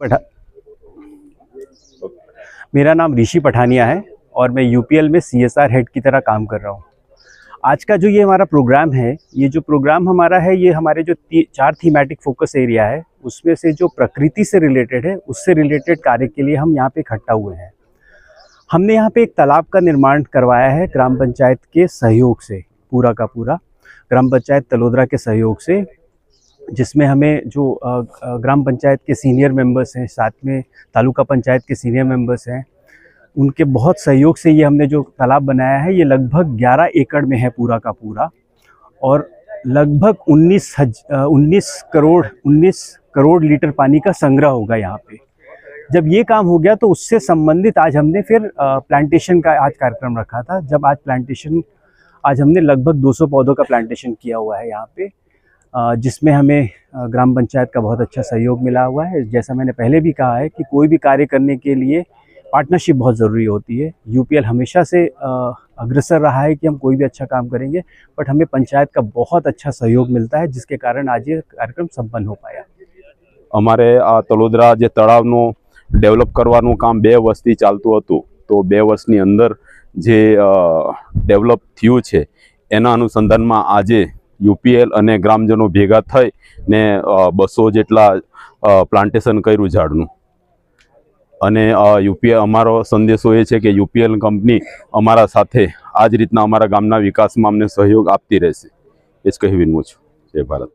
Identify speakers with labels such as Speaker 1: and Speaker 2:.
Speaker 1: पठा मेरा नाम ऋषि पठानिया है और मैं यूपीएल में सीएसआर हेड की तरह काम कर रहा हूँ। आज का जो ये हमारा प्रोग्राम है ये जो प्रोग्राम हमारा है ये हमारे जो ती, चार थीमेटिक फोकस एरिया है उसमें से जो प्रकृति से रिलेटेड है उससे रिलेटेड कार्य के लिए हम यहाँ पे इकट्ठा हुए हैं। हमने यहाँ पे एक तालाब का निर्माण करवाया है ग्राम पंचायत के सहयोग से पूरा का पूरा। ग्राम पंचायत तलोदरा के सहयोग से जिसमें हमें जो ग्राम पंचायत के सीनियर मेंबर्स हैं, साथ में तालुका पंचायत के सीनियर मेंबर्स हैं, उनके बहुत सहयोग से ये हमने जो तालाब बनाया है, ये लगभग 11 एकड़ में है पूरा का पूरा और लगभग 19 हज उन्नीस करोड़ 19 करोड़ लीटर पानी का संग्रह होगा यहाँ पे। जब ये काम हो गया तो उससे संबंधित आज हमने फिर प्लांटेशन का आज कार्यक्रम रखा था। जब आज प्लांटेशन आज हमने लगभग 200 पौधों का प्लांटेशन किया हुआ है यहाँ पे। जिसमें हमें अ, ग्राम पंचायत का बहुत अच्छा सहयोग मिला हुआ है जैसा मैंने पहले भी कहा है कि कोई भी कार्य करने के लिए पार्टनरशिप बहुत ज़रूरी होती है यूपीएल हमेशा से अ, अग्रसर रहा है कि हम कोई भी अच्छा काम करेंगे बट हमें पंचायत का बहुत अच्छा सहयोग मिलता है जिसके कारण आज ये कार्यक्रम संपन्न हो पाया
Speaker 2: અમારે આ તલોદરા જે તળાવનું ડેવલપ કરવાનું કામ બે વર્ષથી ચાલતું હતું તો બે વર્ષની અંદર જે ડેવલપ થયું છે એના અનુસંધાનમાં આજે યુપીએલ અને ગ્રામજનો ભેગા થઈ ને બસો જેટલા પ્લાન્ટેશન કર્યું ઝાડનું. અને યુપીએલ અમારો સંદેશો એ છે કે યુપીએલ કંપની અમારા સાથે આ જ રીતના અમારા ગામના વિકાસમાં અમને સહયોગ આપતી રહેશે. એ જ કહી વિનવું છું. જય ભારત.